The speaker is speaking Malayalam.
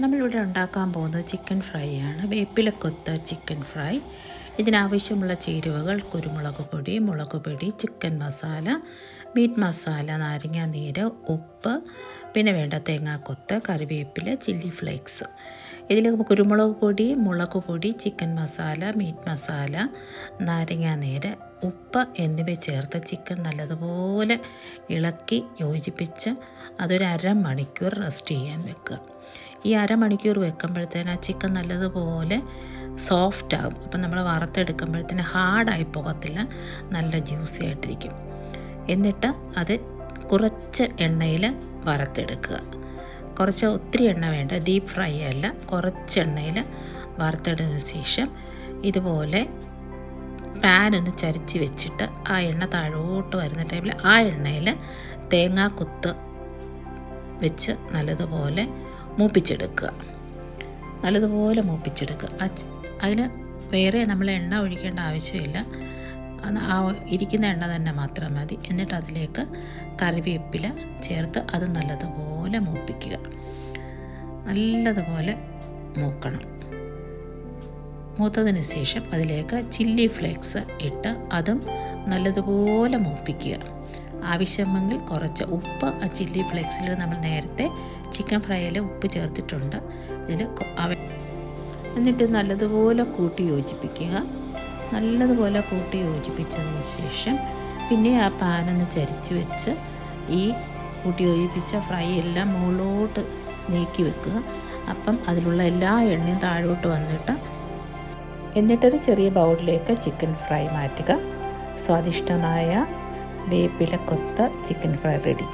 നമ്മളിവിടെ ഉണ്ടാക്കാൻ പോകുന്നത് ചിക്കൻ ഫ്രൈ ആണ് വേപ്പിലക്കൊത്ത ചിക്കൻ ഫ്രൈ. ഇതിനാവശ്യമുള്ള ചേരുവകൾ കുരുമുളക് പൊടി മുളക് പൊടി ചിക്കൻ മസാല മീറ്റ് മസാല നാരങ്ങ നീര് ഉപ്പ് പിന്നെ വേണ്ട തേങ്ങാക്കൊത്ത് കറിവേപ്പില ചില്ലി ഫ്ലേക്സ് ഇതിൽ കുരുമുളക് പൊടി മുളക് പൊടി ചിക്കൻ മസാല മീറ്റ് മസാല നാരങ്ങാനീര് ഉപ്പ് എന്നിവ ചേർത്ത് ചിക്കൻ നല്ലതുപോലെ ഇളക്കി യോജിപ്പിച്ച് അതൊരു അരമണിക്കൂർ റെസ്റ്റ് ചെയ്യാൻ വെക്കുക. ഈ അരമണിക്കൂർ വെക്കുമ്പോഴത്തേന് ആ ചിക്കൻ നല്ലതുപോലെ സോഫ്റ്റ് ആകും അപ്പം നമ്മൾ വറുത്തെടുക്കുമ്പോഴത്തേന് ഹാർഡായി പോകത്തില്ല. നല്ല ജ്യൂസി ആയിട്ടിരിക്കും. എന്നിട്ട് അത് കുറച്ച് എണ്ണയിൽ വറുത്തെടുക്കുക. കുറച്ച് ഒത്തിരി എണ്ണ വേണ്ട ഡീപ്പ് ഫ്രൈ അല്ല. കുറച്ച് എണ്ണയിൽ വറുത്തെടുത്ത ശേഷം ഇതുപോലെ പാൻ ഒന്ന് ചരിച്ച് വെച്ചിട്ട് ആ എണ്ണ താഴോട്ട് വരുന്ന ടൈമിൽ ആ എണ്ണയിൽ തേങ്ങാ കുത്ത് വെച്ച് നല്ലതുപോലെ മൂപ്പിച്ചെടുക്കുക. നല്ലതുപോലെ മൂപ്പിച്ചെടുക്കുക. അതിന് വേറെ നമ്മൾ എണ്ണ ഒഴിക്കേണ്ട ആവശ്യമില്ല. ആ ഇരിക്കുന്ന എണ്ണ തന്നെ മാത്രം മതി. എന്നിട്ട് അതിലേക്ക് കറിവേപ്പില ചേർത്ത് അത് നല്ലതുപോലെ മൂപ്പിക്കുക. നല്ലതുപോലെ മൂക്കണം. മൂത്തതിന് ശേഷം അതിലേക്ക് ചില്ലി ഫ്ലേക്സ് ഇട്ട് അതും നല്ലതുപോലെ മൂപ്പിക്കുക. ആവശ്യമെങ്കിൽ കുറച്ച് ഉപ്പ് ആ ചില്ലി ഫ്ലേക്സിൽ നമ്മൾ നേരത്തെ ചിക്കൻ ഫ്രൈയിൽ ഉപ്പ് ചേർത്തിട്ടുണ്ട്. ഇതിൽ എന്നിട്ട് നല്ലതുപോലെ കൂട്ടി യോജിപ്പിക്കുക. നല്ലതുപോലെ കൂട്ടി യോജിപ്പിച്ചതിന് ശേഷം പിന്നെ ആ പാനൊന്ന് ചരിച്ച് വെച്ച് ഈ കൂട്ടി യോജിപ്പിച്ച ഫ്രൈ എല്ലാം മുകളിലോട്ട് നീക്കി വെക്കുക. അപ്പം അതിലുള്ള എല്ലാ എണ്ണയും താഴോട്ട് വന്നിട്ട് എന്നിട്ടൊരു ചെറിയ ബൗളിലേക്ക് ചിക്കൻ ഫ്രൈ മാറ്റുക. സ്വാദിഷ്ടമായ വേപ്പില കൊത്ത ചിക്കൻ ഫ്രൈ റെഡി